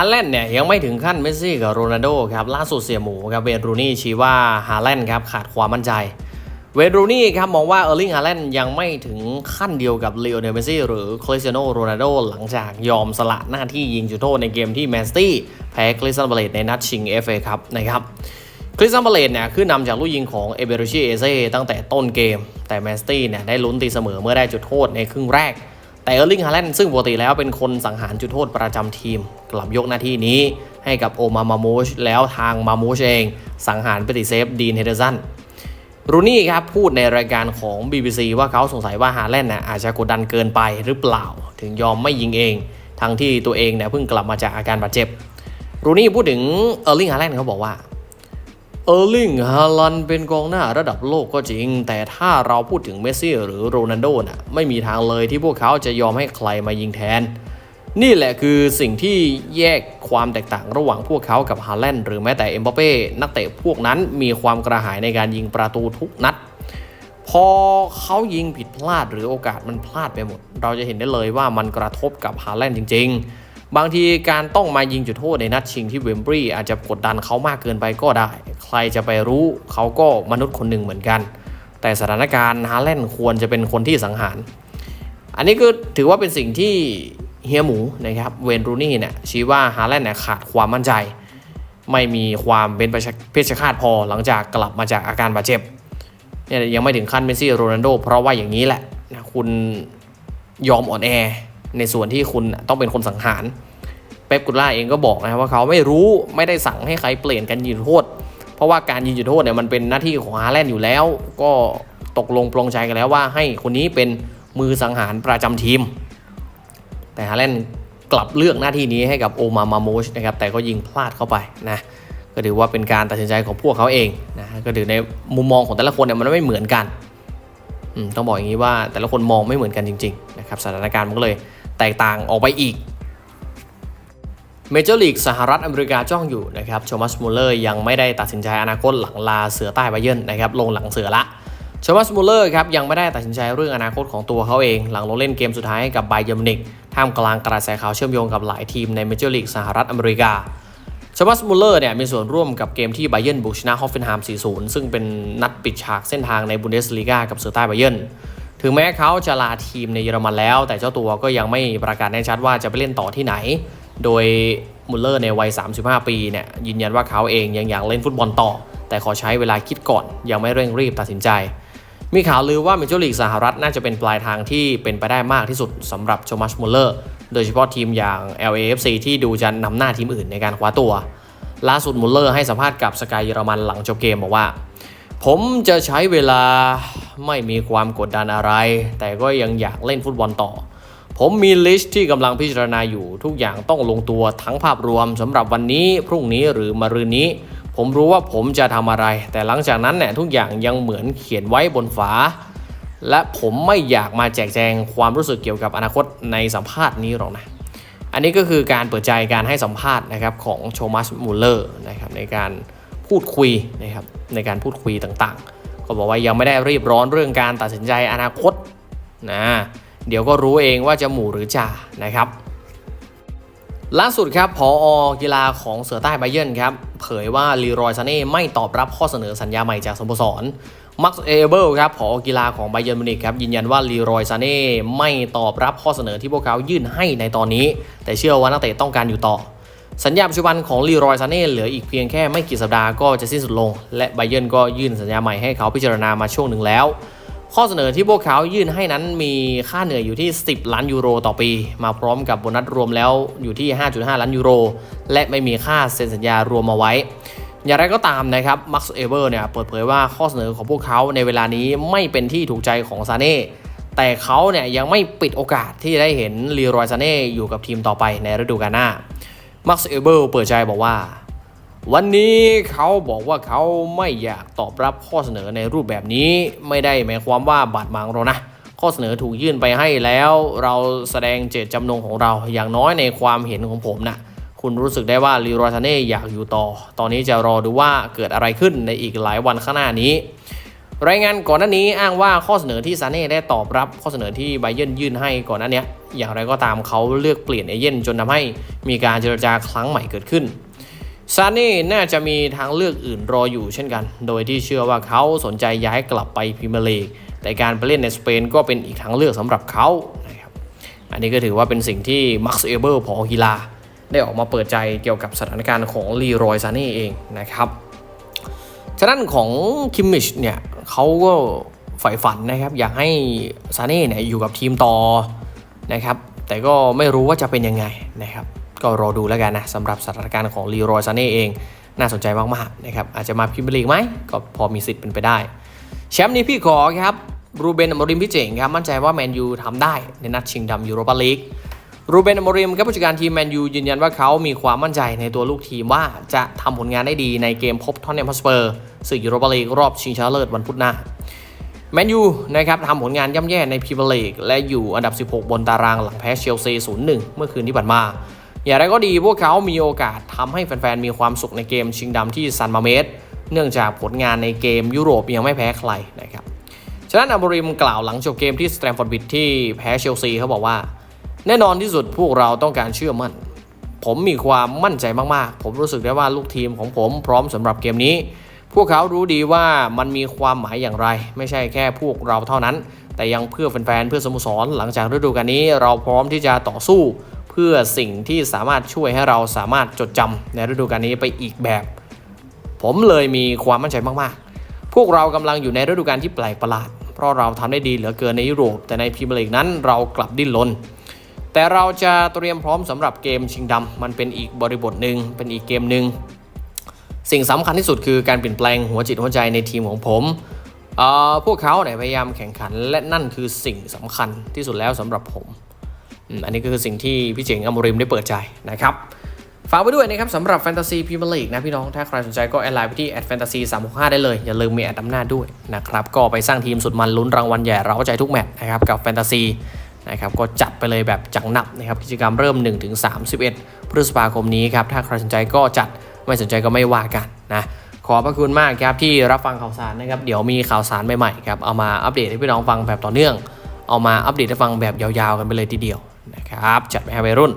าแลนด์เนี่ยยังไม่ถึงขั้นเมสซี่กับโรนัลโดครับล่าสุดเสียหมูครับเวนรูนี่ชี้ว่าฮาแลนด์ครับขาดความมั่นใจ เวนรูนี่ครับมองว่าเออร์ลิงฮาแลนด์ยังไม่ถึงขั้นเดียวกับเลโอเนลเมสซี่หรือคริสเตียโนโรนัลโดหลังจากยอมสละหน้าที่ยิงจุดโทษในเกมที่แมนซิตี้แพ้คริสตันบาเลตในนัดชิง FA ครับนะครับคริสตันบาเลตเนี่ยขึ้นนำจากลูกยิงของเอเบโรชิเอเซ่ตั้งแต่ต้นเกม แต่แมนซิตี้เนี่ยได้ลุ้นตีเสมอเมื่อได้จุดโทษในครึ่งแรก แต่เออร์ลิงฮาแลนด์ซึ่งปกติแล้วเป็นคนสังหารจุดโทษประจำทีม กลับยกหน้าที่นี้ให้กับโอมามาโมชแล้วทางมาโมชเอง สังหารปฏิเซฟดีนเฮเดอร์สันรูนี่ครับพูดในรายการของ BBC ว่าเขาสงสัยว่าฮาแลนด์น่ะอาจจะกดดันเกินไปหรือเปล่า ถึงยอมไม่ยิงเอง ทั้งที่ตัวเองเนี่ยเพิ่งกลับมาจากอาการบาดเจ็บรูนี่พูดถึงเออร์ลิงฮาแลนด์เขาบอกว่า ออร์ลิงฮาลันเป็นกองหน้าระดับโลกก็จริง แต่ถ้าเราพูดถึงเมสซี่หรือโรนัลโดน่ะไม่มีทางเลยที่พวกเขาจะยอมให้ใครมายิงแทน นี่แหละคือสิ่งที่แยกความแตกต่างระหว่างพวกเขากับฮาแลนด์หรือแม้แต่เอ็มบัปเป้นักเตะพวกนั้นมีความกระหายในการยิงประตูทุกนัด พอเขายิงผิดพลาดหรือโอกาสมันพลาดไปหมด เราจะเห็นได้เลยว่ามันกระทบกับฮาแลนด์จริง ๆ บางทีการต้องมายิงจุดโทษในนัดชิงที่เวมบรีอาจจะกดดันเขามากเกินไปก็ได้ ใครจะไปรู้เขาก็มนุษย์คนหนึ่งเหมือนกัน แต่สถานการณ์ฮาแลนด์ควรจะเป็นคนที่สังหาร อันนี้ก็ถือว่าเป็นสิ่งที่เฮียหมูนะครับเวนรูนี่เนี่ยชี้ว่าฮาแลนด์เนี่ยขาดความมั่นใจ ไม่มีความเป็นเพชฌฆาตพอหลังจากกลับมาจากอาการบาดเจ็บเนี่ยยังไม่ถึงขั้นเมสซี่โรนัลโดเพราะว่าอย่างนี้แหละนะคุณยอมอ่อนแอ ในส่วนที่คุณต้องเป็นคนสังหารเป๊ปกุล่าเองก็บอกนะว่าเขาไม่รู้ไม่ได้สั่งให้ใครเปลี่ยนกันยิงจุดโทษ เพราะว่าการยิงจุดโทษเนี่ยมันเป็นหน้าที่ของฮาแลนด์อยู่แล้ว ก็ตกลงปลงใจกันแล้วว่าให้คนนี้เป็นมือสังหารประจำทีม แต่ฮาแลนด์กลับเลือกหน้าที่นี้ให้กับโอมามาโมชนะครับแต่ก็ยิงพลาดเข้าไปนะก็ถือว่าเป็นการตัดสินใจของพวกเขาเองนะก็ถือในมุมมองของแต่ละคนเนี่ยมันไม่เหมือนกันต้องบอกอย่างนี้ว่าแต่ละคนมองไม่เหมือนกันจริงๆนะครับสถานการณ์มันก็เลย แตกต่างออกไปอีกเมเจอร์ลีกสหรัฐอเมริกาจ้องอยู่นะครับโชมัสมูลเลอร์ยังไม่ได้ตัดสินใจอนาคตหลังลาเสือใต้ไบเยนนะครับลงหลังเสือละโชมัสมูลเลอร์ครับยังไม่ได้ตัดสินใจเรื่องอนาคตของตัวเขาเอง หลังลงเล่นเกมสุดท้ายกับไบเยร์นมิวนิกท่ามกลางกระแสข่าวเชื่อมโยงกับหลายทีมในเมเจอร์ลีกสหรัฐอเมริกาโชมัสมูลเลอร์เนี่ยมีส่วนร่วมกับเกมที่ไบเยนบุกชนะฮอฟเฟนไฮม์ 4-0 ซึ่งเป็นนัดปิดฉากเส้นทางในบุนเดสลีกากับเสือใต้ไบเยน ถึงแม้เขาจะลาทีมในเยอรมันแล้ว แต่เจ้าตัวก็ยังไม่ประกาศแน่ชัดว่าจะไปเล่นต่อที่ไหน โดยมุลเลอร์ในวัย 35 ปีเนี่ยยืนยันว่าเขาเองยังอยากเล่นฟุตบอลต่อ แต่ขอใช้เวลาคิดก่อน ยังไม่เร่งรีบตัดสินใจ มีข่าวลือว่าเมเจอร์ลีกสหรัฐน่าจะเป็นปลายทางที่เป็นไปได้มากที่สุดสำหรับโชมัสมุลเลอร์โดยเฉพาะทีมอย่าง LAFC ที่ดูจะนำหน้าทีมอื่นในการคว้าตัว ล่าสุดมุลเลอร์ให้สัมภาษณ์กับสกายเยอรมันหลังจบเกมบอกว่า ผมจะใช้เวลาไม่มีความกดดันอะไร แต่ก็ยังอยากเล่นฟุตบอลต่อ ผมมีลิสต์ที่กำลังพิจารณาอยู่ทุกอย่างต้องลงตัวทั้งภาพรวมสำหรับวันนี้ พรุ่งนี้หรือมะรืนนี้ ผมรู้ว่าผมจะทำอะไร แต่หลังจากนั้นเนี่ยทุกอย่างยังเหมือนเขียนไว้บนฝา และผมไม่อยากมาแจกแจงความรู้สึกเกี่ยวกับอนาคตในสัมภาษณ์นี้หรอกนะอันนี้ก็คือการเปิดใจการให้สัมภาษณ์นะครับของโชมัสมูลเลอร์นะครับในการ พูดคุยนะครับในการพูดคุยต่างๆ ก็บอกว่ายังไม่ได้รีบร้อนเรื่องการตัดสินใจอนาคตนะเดี๋ยวก็รู้เองว่าจะหมู่หรือจ่านะครับล่าสุดครับพออกีฬาของเสือใต้ไบเยนครับ เผยว่าลีรอยซาเน่ไม่ตอบรับข้อเสนอสัญญาใหม่จากสโมสรมักซ์เอเบิลครับผอกีฬาของไบเยนมิวนิกครับยืนยันว่าลีรอยซาเน่ไม่ตอบรับข้อเสนอที่พวกเขายื่นให้ในตอนนี้ แต่เชื่อว่านักเตะต้องการอยู่ต่อ สัญญาปัจจุบันของลีรอยซานเน่เหลืออีกเพียงแค่ไม่กี่สัปดาห์ก็จะสิ้นสุดลง และไบเยนก็ยื่นสัญญาใหม่ให้เขาพิจารณามาช่วงหนึ่งแล้ว ข้อเสนอที่พวกเขายื่นให้นั้นมีค่าเหนื่อยอยู่ที่ 10 ล้านยูโรต่อปี มาพร้อมกับโบนัสรวมแล้วอยู่ที่ 5.5 ล้านยูโร และไม่มีค่าเซ็นสัญญารวมมาไว้ อย่างไรก็ตามนะครับมักซ์เอเวอร์เนี่ยเปิดเผยว่าข้อเสนอของพวกเขาในเวลานี้ไม่เป็นที่ถูกใจของซาเน่แต่เขาเนี่ยยังไม่ปิดโอกาสที่จะได้เห็นลีรอยซาเน่อยู่กับทีมต่อไปในฤดูกาลหน้า มักซ์เอเวอร์เปิดใจบอกว่า วันนี้เขาบอกว่าเขาไม่อยากตอบรับข้อเสนอในรูปแบบนี้ ไม่ได้หมายความว่าบาดหมางเรานะ ข้อเสนอถูกยื่นไปให้แล้ว เราแสดงเจตจำนงของเราอย่างน้อยในความเห็นของผมนะคุณรู้สึกได้ว่าลีโรซาเน่อยากอยู่ต่อ ตอนนี้จะรอดูว่าเกิดอะไรขึ้นในอีกหลายวันข้างหน้านี้ รายงานก่อนหน้านี้อ้างว่าข้อเสนอที่ซาเน่ได้ตอบรับข้อเสนอที่ไบเยนยื่นให้ก่อนหน้านี้อย่างไรก็ตามเขาเลือกเปลี่ยนเอเย่นจนทำให้มีการเจรจาครั้งใหม่เกิดขึ้นซาเน่น่าจะมีทางเลือกอื่นรออยู่เช่นกัน โดยที่เชื่อว่าเขาสนใจย้ายกลับไปพรีเมียร์ลีกแต่การไปเล่นในสเปนก็เป็นอีกทางเลือกสำหรับเขานะครับอันนี้ก็ถือว่าเป็นสิ่งที่มักซ์เอเบอร์พอกีฬาได้ออกมาเปิดใจเกี่ยวกับสถานการณ์ของลีรอยซาเน่เองนะครับฉะนั้นของคิมมิชเนี่ย เขาก็ใฝ่ฝันนะครับ อยากให้ซาเน่เนี่ยอยู่กับทีมต่อนะครับ แต่ก็ไม่รู้ว่าจะเป็นยังไงนะครับ ก็รอดูแล้วกันนะสำหรับสถานการณ์ของลีรอยซาเน่เอง น่าสนใจมากๆนะครับ อาจจะมาพรีเมียร์ลีกไหม ก็พอมีสิทธิ์เป็นไปได้ แชมป์นี้พี่ขอครับรูเบนอมริมพี่เจ๋งครับ มั่นใจว่าแมนยูทำได้ในนัดชิงดำยูโรปาลีก รูเบนอโมริมครับผู้จัดการทีมแมนยูยืนยันว่าเขามีความมั่นใจในตัวลูกทีมว่าจะทำผลงานได้ดีในเกมพบทอนเนมฮอสเปอร์ศึกยูโรปาลีกรอบชิงชนะเลิศวันพุธหน้าแมนยูนะครับทำผลงานย่ำแย่ในพรีเมียร์ลีกและอยู่อันดับ 16 บนตารางหลังแพ้เชลซี 0-1 เมื่อคืนที่ผ่านมา อย่างไรก็ดีพวกเขามีโอกาสทำให้แฟนๆ มีความสุขในเกมชิงดำที่ซันมาเมสเนื่องจากผลงานในเกมยุโรปยังไม่แพ้ใครนะครับฉะนั้นอัมบริมกล่าวหลังจบเกมที่สแตมฟอร์ดบิดที่แพ้เชลซีเขาบอกว่า แน่นอนที่สุดพวกเราต้องการเชื่อมั่น ผมมีความมั่นใจมากๆ ผมรู้สึกได้ว่าลูกทีมของผมพร้อมสำหรับเกมนี้ พวกเขารู้ดีว่ามันมีความหมายอย่างไร ไม่ใช่แค่พวกเราเท่านั้น แต่ยังเพื่อแฟนๆเพื่อสโมสรหลังจากฤดูกาลนี้ เราพร้อมที่จะต่อสู้ เพื่อสิ่งที่สามารถช่วยให้เราสามารถจดจำในฤดูกาลนี้ไปอีกแบบ ผมเลยมีความมั่นใจมากๆ พวกเรากำลังอยู่ในฤดูกาลที่แปลกประหลาด เพราะเราทำได้ดีเหลือเกินในยุโรปแต่ในพรีเมียร์ลีกนั้นเรากลับดิ้นรน แต่เราจะเตรียมพร้อมสำหรับเกมชิงดำมันเป็นอีกบริบทหนึ่งเป็นอีกเกมหนึ่งสิ่งสำคัญที่สุดคือการเปลี่ยนแปลงหัวจิตหัวใจในทีมของผมเอ่อพวกเขาเนี่ยพยายามแข่งขันและนั่นคือสิ่งสำคัญที่สุดแล้วสำหรับผม อันนี้ก็คือสิ่งที่พี่เจ๋งอมริมได้เปิดใจนะครับ ฝากไว้ด้วยนะครับสำหรับแฟนตาซีพรีเมียร์ลีกนะพี่น้อง ถ้าใครสนใจก็แอดไลน์ไปที่แอดแฟนตาซี365ได้เลย อย่าลืมมีแอดอำนาจด้วยนะครับ ก็ไปสร้างทีมสุดมันลุ้นรางวัลใหญ่เราใจทุกแมตช์นะครับกับแฟนตาซี นะครับก็จัดไปเลยแบบจังหนับนะครับกิจกรรมเริ่ม 1-31 พฤษภาคมนี้ครับถ้าใครสนใจก็จัดไม่สนใจก็ไม่ว่ากันนะขอบพระคุณมากครับที่รับฟังข่าวสารนะครับเดี๋ยวมีข่าวสารใหม่ๆครับเอามาอัปเดตให้พี่น้องฟังแบบต่อเนื่อง เอามาอัปเดตให้ฟังแบบยาวๆกันไปเลยทีเดียวนะครับจัดไปให้วัยรุ่น